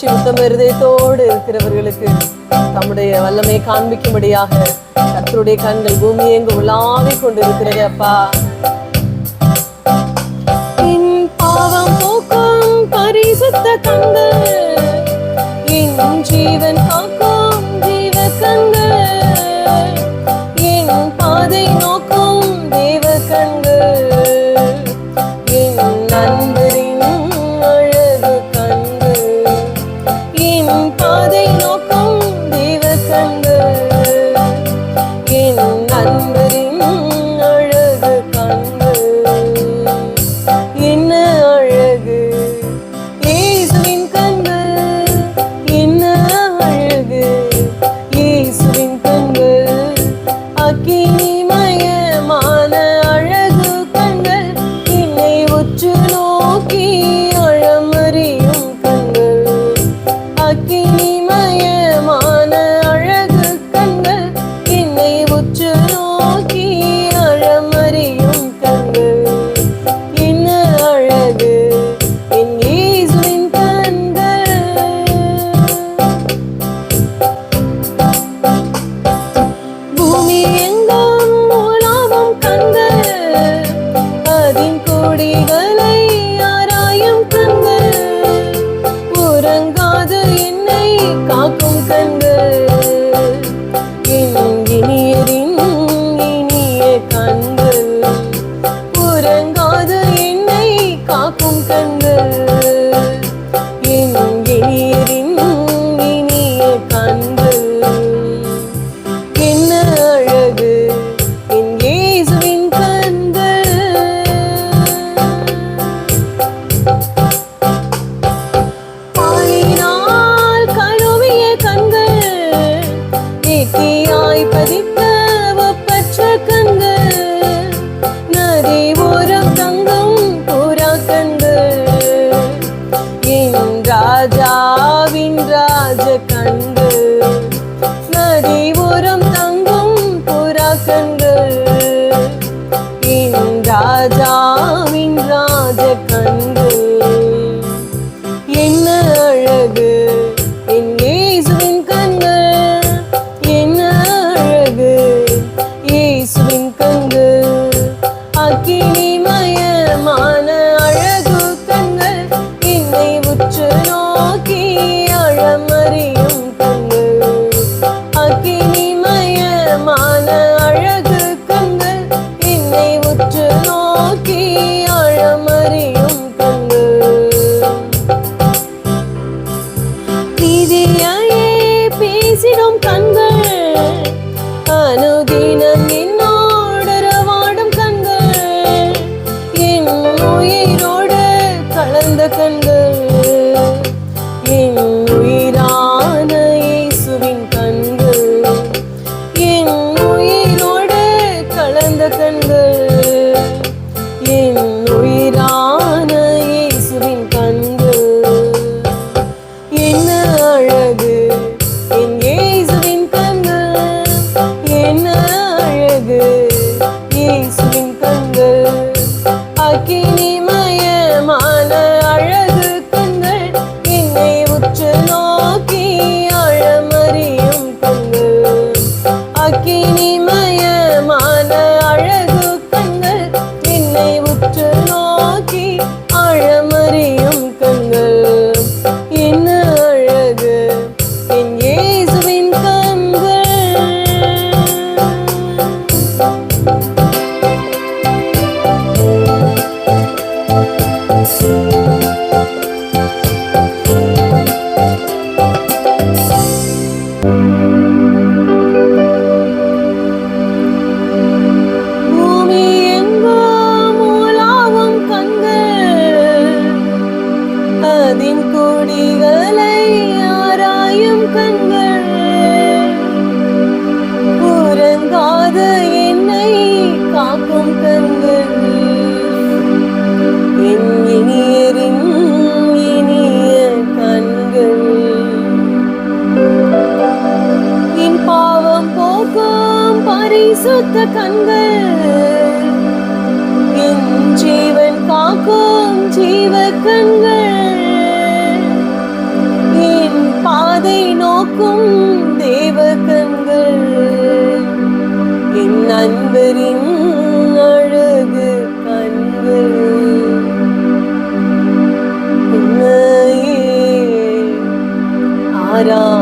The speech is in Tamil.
தாழ்ச்சி உத்தம இருதயத்தோடு இருக்கிறவர்களுக்கு தம்முடைய வல்லமையை காண்பிக்கும்படியாக கத்தருடைய கண்கள் பூமி எங்கு உலாவி கொண்டு அப்பா. பாவம் போக்கும் பரிசுத்த கண்கள் என் ஜீவன் காக்கும் ஜீவ கண்கள் என் பாதை நோ কি தோறும் தங்கும் புறாக்கண்கள். இன் ராஜாவின் ராஜ கண்கள் பரிசுத்த கண்கள். என் ஜீவன் காக்கும் ஜீவ கண்கள். என் பாதை நோக்கும் தேவ கண்கள். என் நண்பரின் அழகு கண்கள். ஆரா